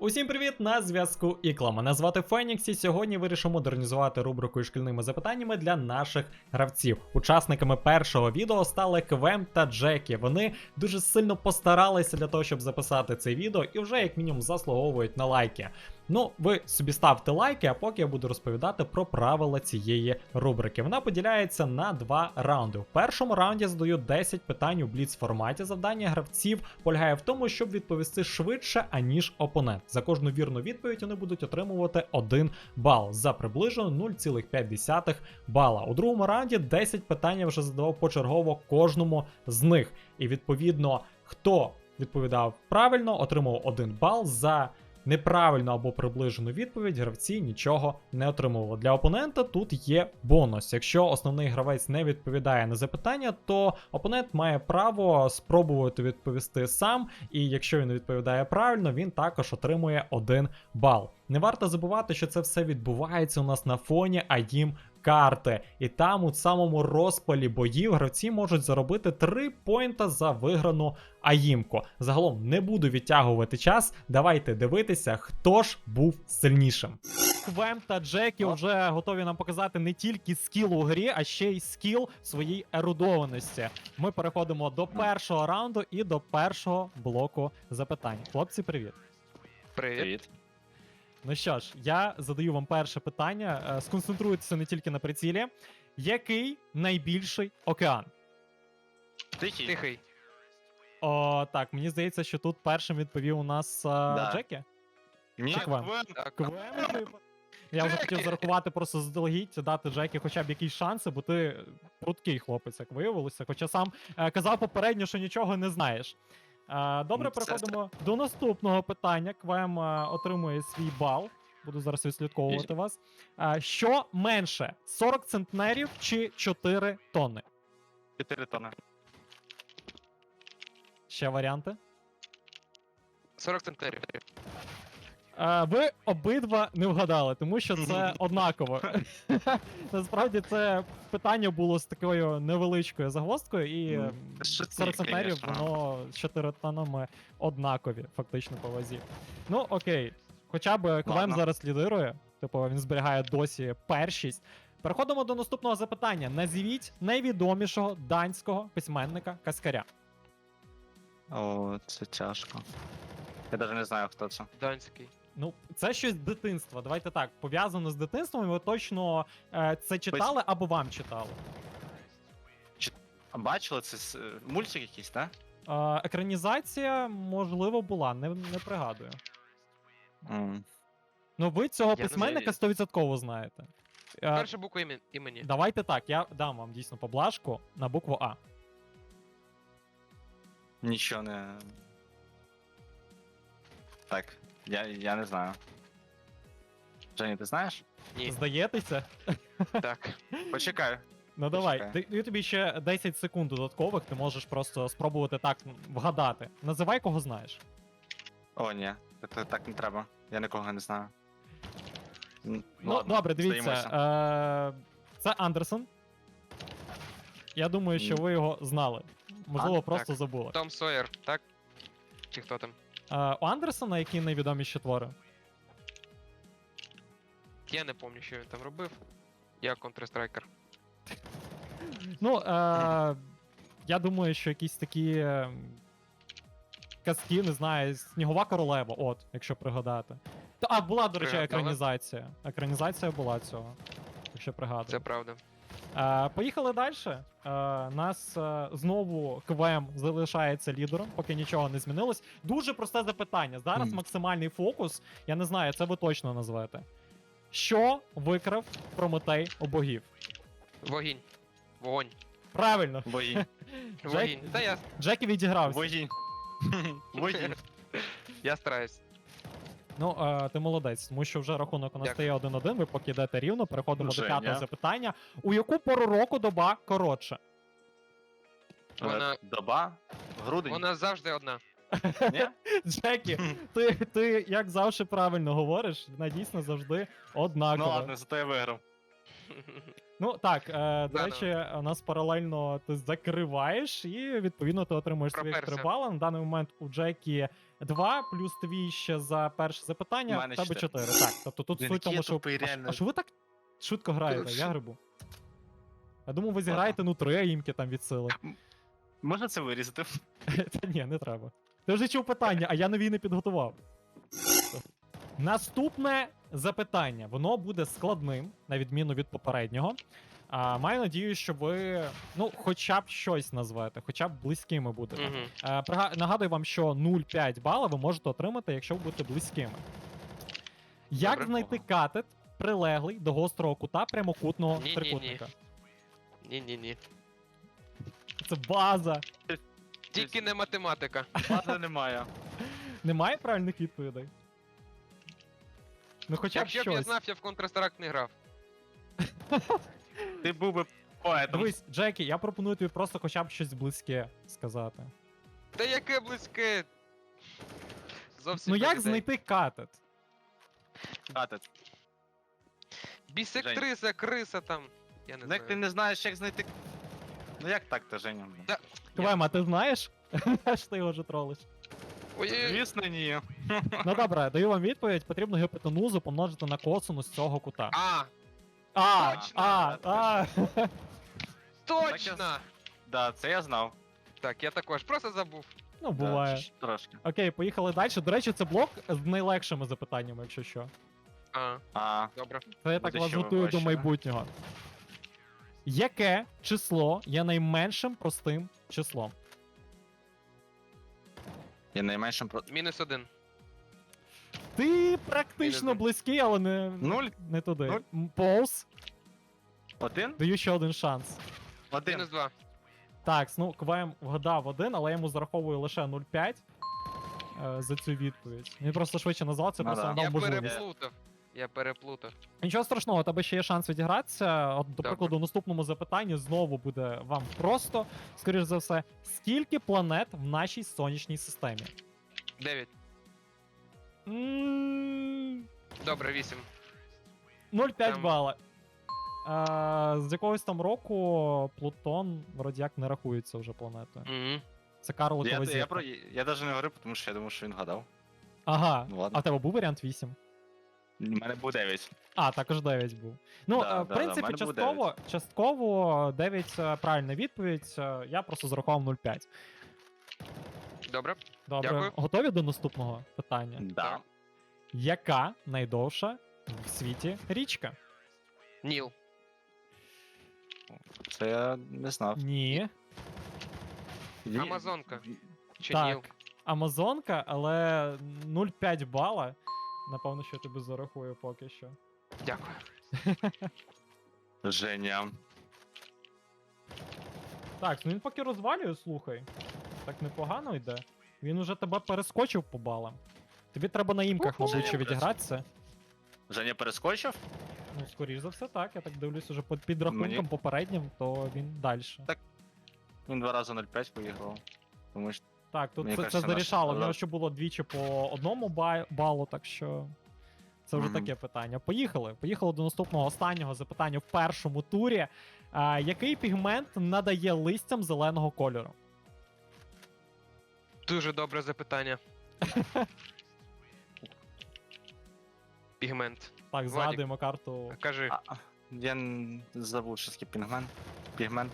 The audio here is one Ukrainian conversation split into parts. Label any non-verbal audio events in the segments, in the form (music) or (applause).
Усім привіт! На зв'язку Ікла. Мене звати Фенікс, і сьогодні вирішимо модернізувати рубрику шкільними запитаннями для наших гравців. Учасниками першого відео стали Квем та Джекі. Вони дуже сильно постаралися для того, щоб записати це відео, і вже як мінімум заслуговують на лайки. Ну, ви собі ставте лайки, а поки я буду розповідати про правила цієї рубрики. Вона поділяється на два раунди. В першому раунді задаю 10 питань у бліц форматі. Завдання гравців полягає в тому, щоб відповісти швидше, аніж опонент. За кожну вірну відповідь вони будуть отримувати 1 бал за приблизно 0,5 бала. У другому раунді 10 питань я вже задавав почергово кожному з них. І відповідно, хто відповідав правильно, отримав 1 бал за неправильну або приближену відповідь гравці нічого не отримували. Для опонента тут є бонус. Якщо основний гравець не відповідає на запитання, то опонент має право спробувати відповісти сам, і якщо він відповідає правильно, він також отримує один бал. Не варто забувати, що це все відбувається у нас на фоні АїМ карти. І там, у самому розпалі боїв, гравці можуть заробити 3 поінта за виграну АїМку. Загалом не буду відтягувати час. Давайте дивитися, хто ж був сильнішим. Квем та Джекі вже готові нам показати не тільки скіл у грі, а ще й скіл своїй ерудованості. Ми переходимо до першого раунду і до першого блоку запитань. Хлопці, привіт. Привіт. Ну що ж, я задаю вам перше питання. Е, Сконцентруйтеся не тільки на прицілі. Який найбільший океан? Тихий. Тихий. О, так, мені здається, що тут першим відповів у нас е, Да. Джекі. Ні, Чи? Квем. Так. Квем відповів. Я вже хотів зарахувати просто заздалегідь, дати Джекі хоча б якісь шанси, бо ти пруткий хлопець, як виявилося. Хоча сам е, казав попередньо, що нічого не знаєш. Е, добре, переходимо до наступного питання. Квем е, отримує свій бал. Буду зараз відслідковувати вас. Е, що менше: 40 центнерів чи 4 тонни? 4 тони. Ще варіанти? 40 центнерів. Е, Ви обидва не вгадали, тому що це однаково. (laughs) Насправді це питання було з такою невеличкою загвоздкою, і це шутник, 40 центнерів, конечно. воно з 4 однакові, фактично по вазі. Ну окей, хоча б Ладно. зараз лідирує, типу він зберігає досі першість. Переходимо до наступного запитання. Назвіть найвідомішого данського письменника Каскаря. О, це тяжко. Я навіть не знаю, хто це. Данський. Ну, це щось з дитинства. Давайте так, пов'язано з дитинством, і ви точно е, це читали або вам читали. А бачили це с- е, мультик якийсь, так? Е, екранізація, можливо, була, не, не пригадую. Ну, ви цього не письменника 100% знаєте. Е, Перша буква імен- імені. давайте так, я дам вам дійсно поблажку на букву А. Нічого не. Так, я, я не знаю. Женя, ти знаєш? Ні. Здаєтеся? Так. Почекай. Ну давай, Почекай. даю тобі ще 10 секунд додаткових, ти можеш просто спробувати так вгадати. Називай кого знаєш. О, ні. Так, так не треба. Я нікого не знаю. М, Ну, ладно, добре, дивіться. здаємося. Е- це Андерсон. Я думаю, що Ні. ви його знали. Можливо, А, просто так. забули. Том Сойер, так? Чи хто там? Е, у Андерсона які найвідоміші твори? Я не пам'ятаю, що він там робив. Я Counter-Striker. Ну, е- я думаю, що якісь такі е, казки, не знаю, Снігова королева, от, якщо пригадати. Та, а, була, до речі, Пригадала? екранізація. Екранізація була цього. Якщо пригадую. Це правда. Е, поїхали далі. Е, нас е, знову КВМ залишається лідером, поки нічого не змінилось. Дуже просте запитання. Зараз Мгм. максимальний фокус. Я не знаю, це ви точно назвете. Що викрав Прометей у богів? Вогінь. Вогонь. Правильно, Бої. (laughs) Вогінь. Та я, Джекі відігрався. Бої. Бої. (laughs) я стараюсь. Ну, е, ти молодець, тому що вже рахунок у нас стає 1-1, ви поки йдете рівно, переходимо до Женя. п'ятого запитання. У яку пору року доба коротше? Вона- Доба. Грудень. Вона завжди одна. (laughs) Ні? Джекі, ти, ти як завжди правильно говориш, вона дійсно завжди Ну однакова. ладно, зато я виграв. (laughs) Ну так, е, до речі, у нас паралельно ти закриваєш, і відповідно ти отримуєш. 3 бали. На даний момент у Джекі 2, плюс твій ще за перше запитання, в тебе 4. Так, тобто тут суть тому, що. А, що ви так швидко граєте? Я грибу. Я думав, ви зіграєте ну три імки там від сили. Можна це вирізати? (laughs) Та ні, не треба. Ти вже чув питання, а я нові не підготував. Наступне запитання. Воно буде складним, на відміну від попереднього. А, маю надію, що ви ну, хоча б щось назвете, хоча б близькими будете. Угу. Е, прига- нагадую вам, що 0,5 бала ви можете отримати, якщо ви будете близькими. Як Добре. знайти катет, прилеглий до гострого кута прямокутного Ні-ні-ні. трикутника? Ні-ні-ні. Це база. Тільки не математика. Бази немає. Немає правильних відповідей? Ну, хоча б Якщо б я щось. знав, я в Counter-Strike не грав. Ти був би поетом. Дивись, Джекі, я пропоную тобі просто хоча б щось близьке сказати. Та яке близьке. Зовсім ну без як ідей. знайти катет? Катет. Бісектриса, криса там. Я не Ну як ти знаю. не знаєш, як знайти. Ну як так, то Женя? Да. Квем, а ти знаєш? (laughs) Аж ти його вже тролиш. Ой, Звісно, ні. (laughs) Ну добре, даю вам відповідь. Потрібно гіпотенузу помножити на косинус цього кута. А, А, точно! а, а. точно! Да, це я знав. Так, я також просто забув. Ну, буває. ч- Трошки. Окей, поїхали далі. До речі, це блок з найлегшими запитаннями, якщо що. А, А, добре. Це я так Буде вас ще готую важче, до да? майбутнього. Яке число є найменшим простим числом? Я найменшим про. Мінус один. Ти практично Мінус. близький, але не, Нуль? не туди. Полз, Один? даю ще один шанс. Один. Мінус два. Так, ну Квем вгадав один, але я йому зараховую лише 0,5 е, за цю відповідь. Він просто швидше назвав, це Ну просто да. надав Я можливість. переплутав. Я переплутав. Нічого страшного, у тебе ще є шанс відігратися. От, до прикладу, у наступному запитанні знову буде вам просто, скоріш за все, скільки планет в нашій сонячній системі? Дев'ять. М, Добре, вісім. 0,5 Там- бала. А, з якогось там року Плутон вроді як не рахується вже планетою. Угу. Це Карликова Я, я, зірка. про... я навіть не говорив, тому що я думав, що він гадав. Ага. Ну А ладно. в тебе був варіант 8? У мене був 9. А, також 9 був. Ну, Да, е, в да, да, принципі, в мене був частково, частково 9 е, правильна відповідь. е, Я просто зарахував 0,5. Добре. Добре, Дякую. готові до наступного питання? Да. Яка найдовша в світі річка? Ніл. Це я не знав. Ні. Ві- Амазонка. Чи Так. Ніл? Амазонка, але 0,5 бала. Напевно, що я тобі зарахую поки що. Дякую. (laughs) Женя. Так, ну він поки розвалює, слухай. Так непогано йде. Він уже тебе перескочив по балам. Тобі треба на імках, мабуть, ще Женя, відігратися. Женя перескочив? Ну, скоріш за все, так. Я так дивлюсь уже по підрахункам Мені- попереднім, то він далі. Так. Він два рази 0,5 виіграв. Тому що Так, тут Мені це, кажеться, це наш- зарішало. В нього ще було двічі по одному ба- балу, так що. Це вже Мгм. таке питання. Поїхали. Поїхали до наступного останнього запитання в першому турі. А, який пігмент надає листям зеленого кольору? Дуже добре запитання. (laughs) Пігмент. Так, згадуємо карту. Кажи, А, я н- забув, що таке пінгмен. Пігмент.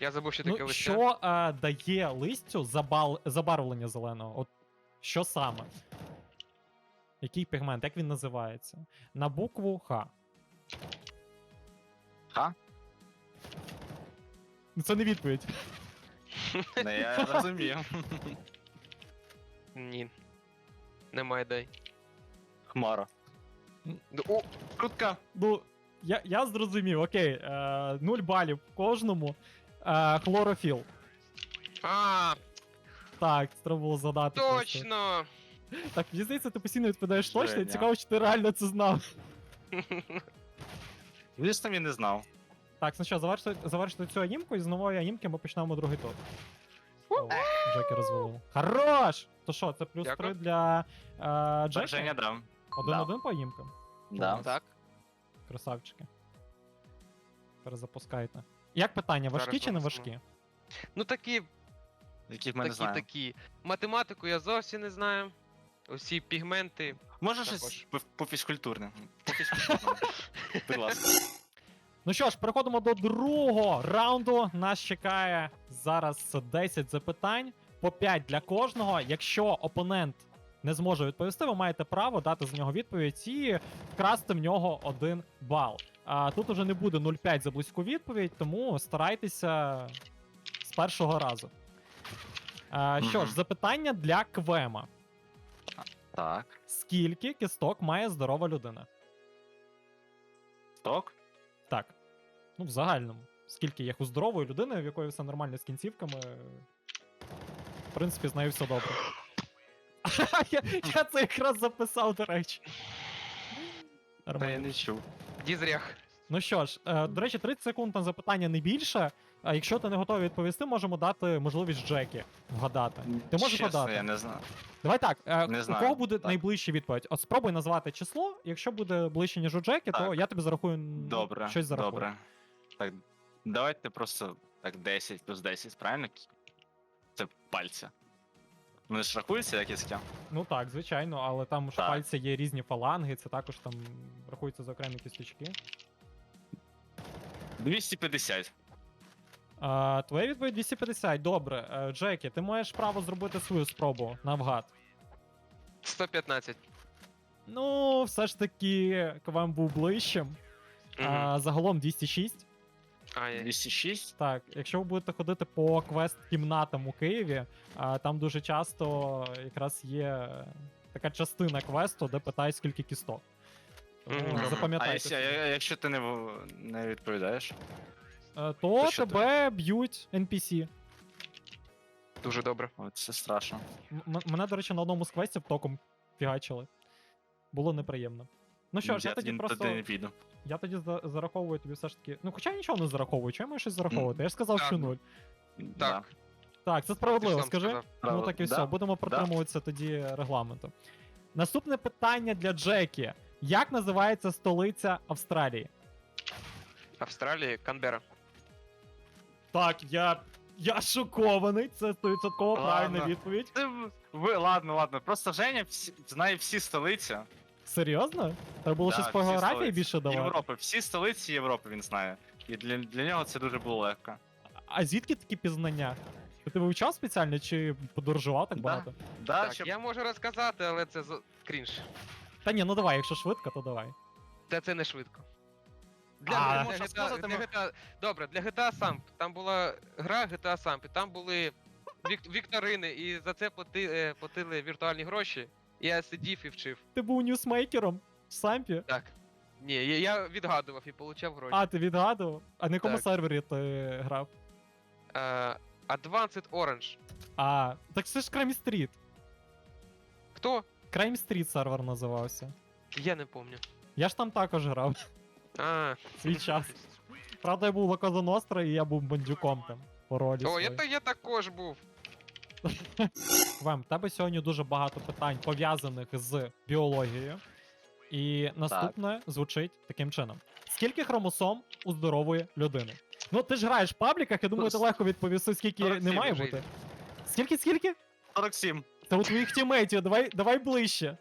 Я забув, що таке Ну, лише. що а, дає листю забал... забарвлення зеленого? От що саме? Який пігмент? Як він називається? На букву Х. Ха? Ну, Це не відповідь. (laughs) Не, я (laughs) розумію. Ні. Немає дай. Хмара. О, Крутка. Ну, я, я зрозумів, окей. Е, 0 балів кожному. Е, хлорофіл. а, Так, це треба було задати. просто. точно! Так, мені здається, ти постійно відповідаєш точно. і Женя. Цікаво, чи ти реально це знав. (laughs) Звісно, він не знав. Так, ну що, завершити, завершити цю анімку, і з нової анімки ми почнемо другий тур. О, Джекі розвалив. Хорош! То що, це плюс Дякую. 3 для е, Так, Джекі? Дав. Один-один по анімкам? Да. Так. Красавчики. перезапускайте. Як питання, важкі чи не важкі? Ну такі, Яких ми не такі, знаємо. такі. Математику я зовсім не знаю. Усі пігменти. Може Також. щось по, по фізкультурному? По фізкультурному. (laughs) Будь ласка. Ну що ж, переходимо до другого раунду. Нас чекає зараз 10 запитань, по 5 для кожного. Якщо опонент не зможе відповісти, ви маєте право дати з нього відповідь і вкрасти в нього один бал. А тут уже не буде 0,5 за близьку відповідь, тому старайтеся з першого разу. А, що ж, запитання для Квема. Так. Скільки кісток має здорова людина? Ток? Так. Ну, в загальному. Скільки їх у здорової людини, в якої все нормально з кінцівками. В принципі, з нею все добре. (laughs) (laughs) я, я це якраз записав, до речі. Та я Нормально. не чув. Дізрях. Ну що ж, е, до речі, 30 секунд на запитання не більше. А якщо ти не готовий відповісти, можемо дати можливість Джекі вгадати. Ти можеш Чесно, вгадати? я не знаю. Давай так, е, Не у знаю, кого буде так. найближча відповідь? От спробуй назвати число. Якщо буде ближче, ніж у Джекі, то Так. я тобі зарахую м, Добре. щось зарахую. Добре. Так, давайте просто так 10 плюс 10, правильно? Це пальця. Вони ж рахуються як кістя? Ну так, звичайно, але там ж Так. пальці є різні фаланги, це також там рахується за окремі кісточки. 250. А, твоя відповідь 250. Добре. Е, Джекі, ти маєш право зробити свою спробу навгад. 115. Ну, все ж таки, КВМ був ближчим. Мгм. А, загалом 206. А, 206? Так, якщо ви будете ходити по квест-кімнатам у Києві, а, там дуже часто якраз є така частина квесту, де питають, скільки кісток. Тому Мгм. А запам'ятайте. якщо, собі. я- якщо ти не, в- не відповідаєш? Е, То то що тебе б'ють NPC. Дуже добре. О, це страшно. М- м- мене, до речі, на одному з квестів током фігачили. Було неприємно. Ну що ж, я, тоді тоді просто. не піду. Я тоді за- зараховую тобі все ж таки. Ну, хоча я нічого не зараховую, чому я маю щось зараховувати? Я ж сказав, Так. що нуль. Так. Так, це справедливо, сам скажи. сказав. Ну так і Да. все, будемо притримуватися тоді регламенту. Наступне питання для Джекі. Як називається столиця Австралії? Австралії, Канбера. Так, я. Я шокований. Це 100% правильна Ладно. відповідь. Ти в- ви, ладно, ладно. Просто Женя всі, знає всі столиці. Серйозно? Треба було Да, щось по всі географії столиці. більше давати. Європи. Всі столиці Європи він знає. І для, для нього це дуже було легко. А звідки такі пізнання? Ти вивчав спеціально чи подорожував так Да. багато? Да, Так, щоб... я можу розказати, але це з- крінж. Та ні, ну давай, якщо швидко, то давай. Та це не швидко. Для, А, для, можна GTA, сказати, для ми- GTA, добре, для GTA Samp. Там була гра GTA Samp, і там були вік, вікторини, і за це плати, е, платили віртуальні гроші. Я сидів і вчив. Ти був ньюсмейкером в Сампі? Так. Ні, я, я відгадував і получав гроші. А, ти відгадував? А на якому Так. сервері ти грав? Е, Advanced Orange. А, так це ж Crime Street. Хто? Crime Street сервер називався. Я не пам'ятаю. Я ж там також грав А, свій час. Правда, я був Лакоза Ностра і я був бандюком там по ролі. О, я, своїй. та- я також був. (laughs) Вем, в тебе сьогодні дуже багато питань пов'язаних з біологією. І наступне звучить таким чином: скільки хромосом у здорової людини? Ну, ти ж граєш в пабліках, я думаю, ти Ну, легко відповісти, скільки не має вже бути. Скільки, скільки? 47. Та у твоїх тімейтів, давай, давай ближче.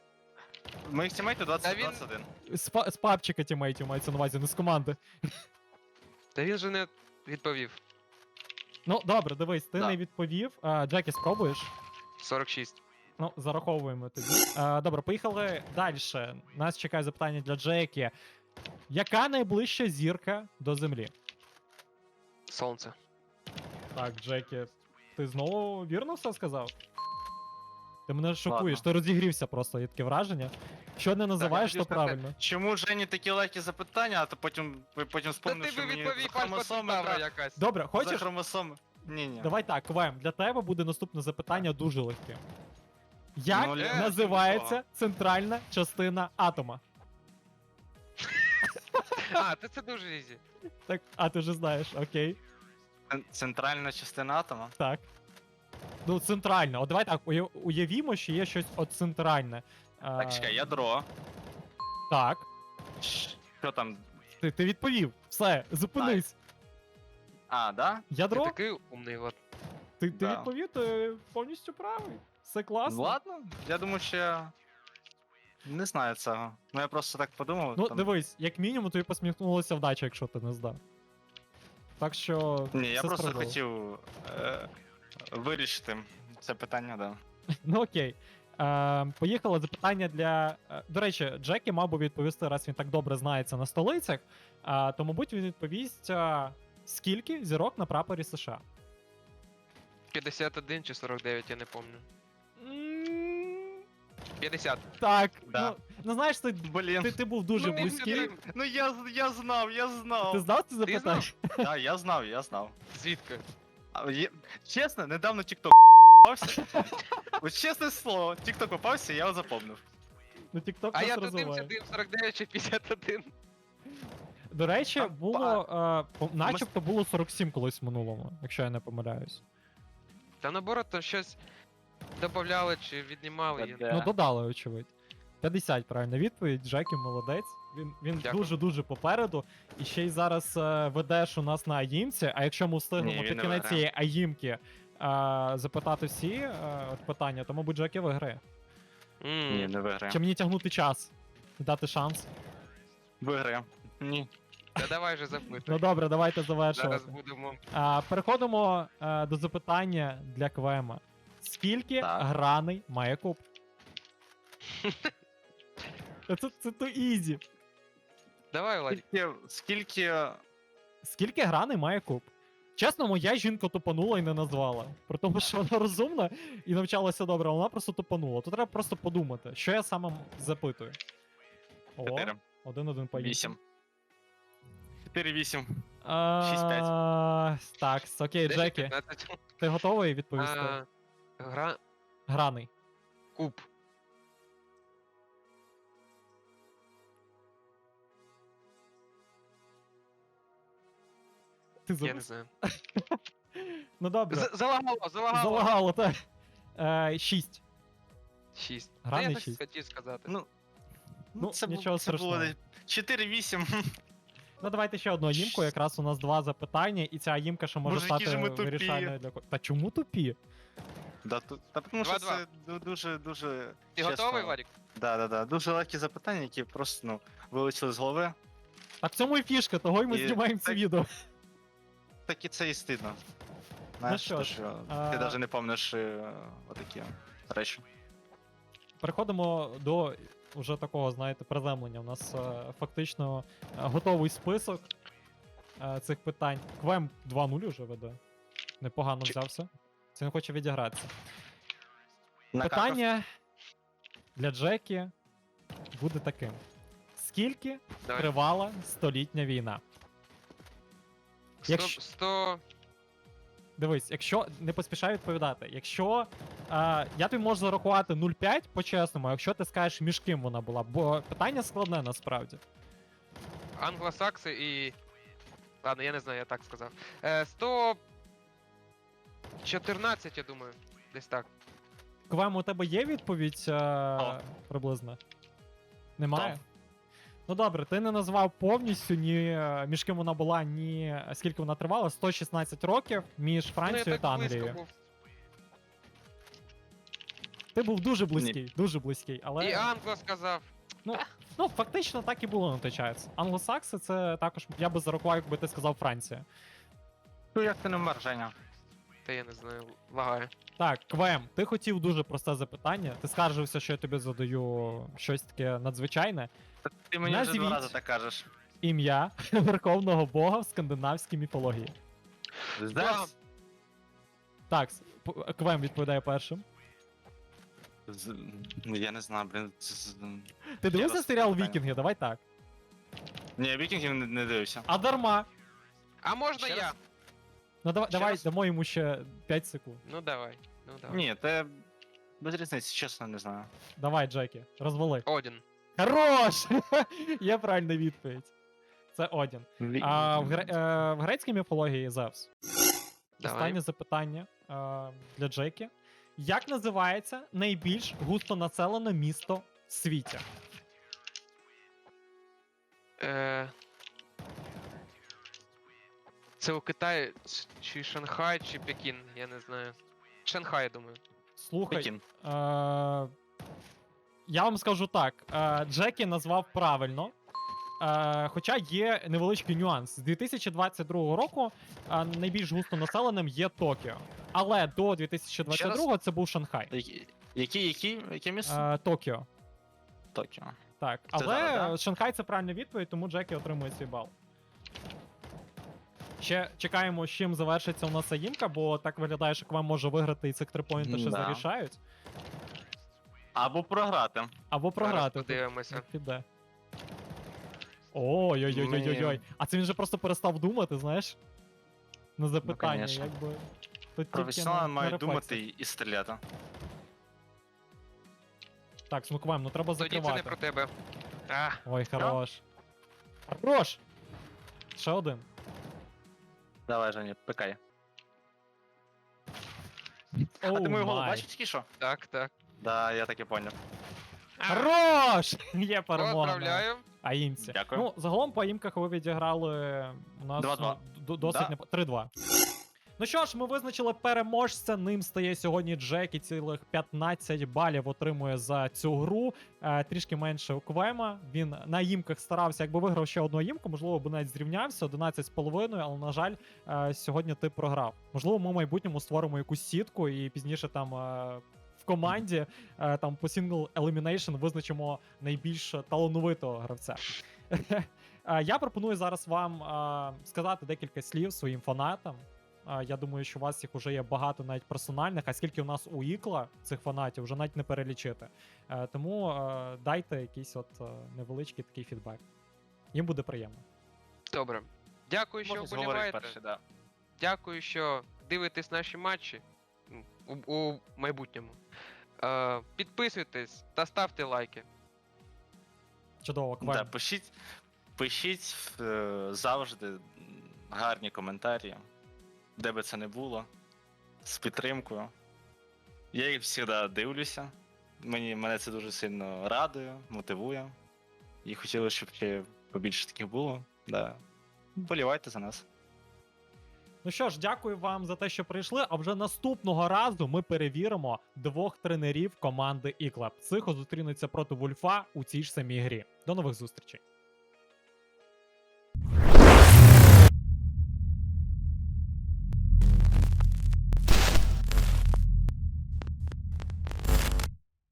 Моїх тімейтів 20, Та він- 21. З, па- з папчика тімейтів мається на увазі, не з команди. Та він же не відповів. Ну, добре, дивись, ти Да. не відповів. А, Джекі, спробуєш? 46. Ну, зараховуємо тоді. А, добре, поїхали далі. Нас чекає запитання для Джекі. Яка найближча зірка до Землі? Сонце. Так, Джекі, ти знову вірно все сказав? Ти мене шокуєш, Ладно. ти розігрівся просто, є таке враження. Що не називаєш, то правильно. Чому Жені такі легкі запитання, а то потім, ви потім Та ти що би мені відповів за хромосоми альфа треба. якась. Добре, За хочеш? хромосоми. Ні, ні. Давай так, Квем, для тебе буде наступне запитання дуже легке. Як Ну, Ле, називається нічого. центральна частина атома? А, та це дуже ізі. Так, а ти вже знаєш, окей. Цен- Центральна частина атома. Так. Ну, центральна. От давай так, уя- уявімо, що є щось от центральне. А, Так, чекай, ядро. Так. Що там? Ти, ти відповів. Все, зупинись. А, да? Ти такий умний, от. ти, ти Да. відповів, ти повністю правий. Все класно. Ладно, я думаю, що я не знаю цього. Ну я просто так подумав. Ну, там- дивись, як мінімум, тобі посміхнулося вдача, якщо ти не здав. Так що. Ні, я все просто справедливо. хотів е, вирішити це питання, да. (laughs) Ну окей. Е, поїхали запитання для. е, До речі, Джекі мав би відповісти, раз він так добре знається на столицях. Е, то, мабуть, він відповість, е, скільки зірок на прапорі США. 51 чи 49, я не. М, 50. Так, Да. ну, ну знаєш, ти, Блін. ти, ти був дуже Ну, близький. не- Ну я, я знав, я знав. Ти знав це знав? запитання? (laughs) Да, я знав, я знав. Звідки? А, є... Чесно, недавно TikTok попався. От чесне слово, TikTok попався, я його запомнив. Ну, TikTok А нас я розвиває. сюдим 49 чи 51. До речі, було. Е, начебто було 47 колись в минулому, якщо я не помиляюсь. Та наоборот, то щось додавали чи віднімали. я- Де? Ну, додали, очевидь. 50 правильна відповідь. Джекі молодець. Він, він Дякую. дуже-дуже попереду. І ще й зараз е, ведеш у нас на Аїмці, а якщо ми встигнемо він під не цієї Аїмки е, запитати всі е, от питання, то, мабуть, Джекі виграє. М. Ні, не виграє. Чи мені тягнути час? Дати шанс? Виграє. Ні. Та давай вже запитуй. Ну добре, давайте завершувати. Зараз будемо. А, переходимо е, до запитання для Квема. Скільки Так. граней має куб? Та Це, це то ізі. Давай, Владі. Скільки, скільки Скільки граней має куб? Чесно, моя жінка тупанула і не назвала. При тому, що вона розумна і навчалася добре, але вона просто тупанула. Тут треба просто подумати, що я саме запитую. О, 4, один-один поїхав. 8. 4, 8. А, Так, окей, 10, Джекі, 15. ти готовий відповісти? А, Гра. Граний. Куб. Ти Я не забув? знаю. (laughs) Ну добре. З- Залагало, залагало. Залагало, так. Е, шість. 6. Граний я так шість. хотів сказати. Ну, Ну, це, нічого це було страшного. 4, 8. Ну давайте ще одну аїмку, якраз у нас два запитання, і ця аїмка ще може Боже, які стати ж ми тупі. вирішальною для ко- Та чому тупі? Да, тут, та тому що Два-два. це ду- дуже, дуже. Ти чесно. готовий, Владік? Да, да, да. Дуже легкі запитання, які просто, ну, вилучили з голови. Так в цьому і фішка, того й ми І знімаємо це так- відео. Так і це і стидно. Знаєш, що то, ж, що а- ти навіть не пам'ятаєш е, отакі речі. Переходимо до вже такого, знаєте, приземлення. У нас е, фактично е, готовий список е, цих питань. Квем 2-0 уже веде. Непогано взявся. Це він хоче відігратися. Питання для Джекі буде таким: скільки Давай. тривала столітня війна? 100, якщо- 100... Дивись, якщо не поспішай відповідати, якщо е, я тобі можу зарахувати 0,5 по-чесному, якщо ти скажеш між ким вона була, бо питання складне насправді. англосакси і. Ладно, я не знаю, я так сказав. Е, 114, я думаю. Десь так. Квем, у тебе є відповідь е, приблизно? Немає? Так. Ну добре, ти не назвав повністю ні е, між ким вона була, ні скільки вона тривала. 116 років між ну, я Францією так та близько Англією. був. Ти був дуже близький, дуже близький, але. І англо сказав. Ну, фактично так і було на той час. Англосакси це також, я би зарахував, якби ти сказав Франція. Ну, як ти не вмер, Женя? Та я не знаю, лагає. Так, Квем, ти хотів дуже просте запитання. Ти скаржився, що я тобі задаю щось таке надзвичайне. Та Ти мені вже два Назвіть. рази так кажеш. Ім'я (laughs) верховного бога в скандинавській міфології. Зевс? Так, Квем відповідає першим. З- Ну, я не знаю, блін. з- з- Ти дивився серіал питання. Вікінги? Давай так. Ні, вікінгів не, не дивився. А дарма. А можна Ще я? раз? Ну давай, Ще давай раз? дамо йому ще 5 секунд. Ну давай. Ну давай. Ні, те без різниці, чесно, не знаю. Давай, Джекі, розвали. Один. Хорош! (laughs) Є правильна відповідь. Це Одін. А в, гре... е, в грецькій міфології Зевс. Давай. Останнє запитання е, для Джекі. Як називається найбільш густонаселене місто в світі? Е... Це у Китаї чи Шанхай, чи Пекін, я не знаю. Шанхай, я думаю. Слухай. Пекін. Е... Я вам скажу так: е... Джекі назвав правильно. Е, хоча є невеличкий нюанс. З 2022 року е, найбільш густо населеним є Токіо. Але до 2022 це був Шанхай. Які, які, які, місце? Е, Токіо. Токіо. Так. Це Але зараз, да? Шанхай це правильна відповідь, тому Джекі отримує свій бал. Ще чекаємо, з чим завершиться у нас аїмка, бо так виглядає, що Квем може виграти і цих три поінти ще Да. зарішають. Або програти. Або програти. Зараз подивимося. піде. Ой-ой-ой-ой-ой-ой. А це він же просто перестав думати, знаєш? На запитання, конечно. якби. Тут мають рефлексах. думати і- і стріляти. Так, смукваємо, ну треба Тоді це не закривати. про тебе. А, Ой, хорош. Хорош! Ще один. Давай, Женя, пикай. а ти мою голову бачиш тільки що? так, так. Да, я так і поняв. Хорош! (laughs) Є перемога. Поздравляю. Аїмці. Дякую. Ну, загалом по аїмках ви відіграли у нас 2-2. ну, досить Да. не 3-2. Ну що ж, ми визначили переможця. Ним стає сьогодні Джекі. Цілих 15 балів отримує за цю гру. Е, трішки менше у Квема. Він на їмках старався, якби виграв ще одну їмку, можливо, б навіть зрівнявся 11,5, але на жаль, е, сьогодні ти програв. Можливо, ми в майбутньому створимо якусь сітку і пізніше там. е, команді е, там по сингл elimination визначимо найбільш талановитого гравця. (laughs) Е, Я пропоную зараз вам е, сказати декілька слів своїм фанатам. Е, Я думаю, що у вас їх вже є багато навіть персональних, а скільки у нас у Ікла цих фанатів вже навіть не перелічити. Е, Тому е, дайте якийсь от невеличкий такий фідбек. Їм буде приємно. Добре. Дякую, що вболіваєте. да. Дякую, що дивитесь наші матчі у, у майбутньому. Е, підписуйтесь та ставте лайки. Чудово. Да, пишіть, пишіть е, завжди гарні коментарі, де би це не було, з підтримкою. Я їх завжди дивлюся. Мені, мене це дуже сильно радує, мотивує. І хотілося, щоб ще побільше таких було. Да. Болівайте за нас. Ну що ж, дякую вам за те, що прийшли. А вже наступного разу ми перевіримо двох тренерів команди Іклаб. Цих зустрінеться проти Вульфа у цій ж самій грі. До нових зустрічей.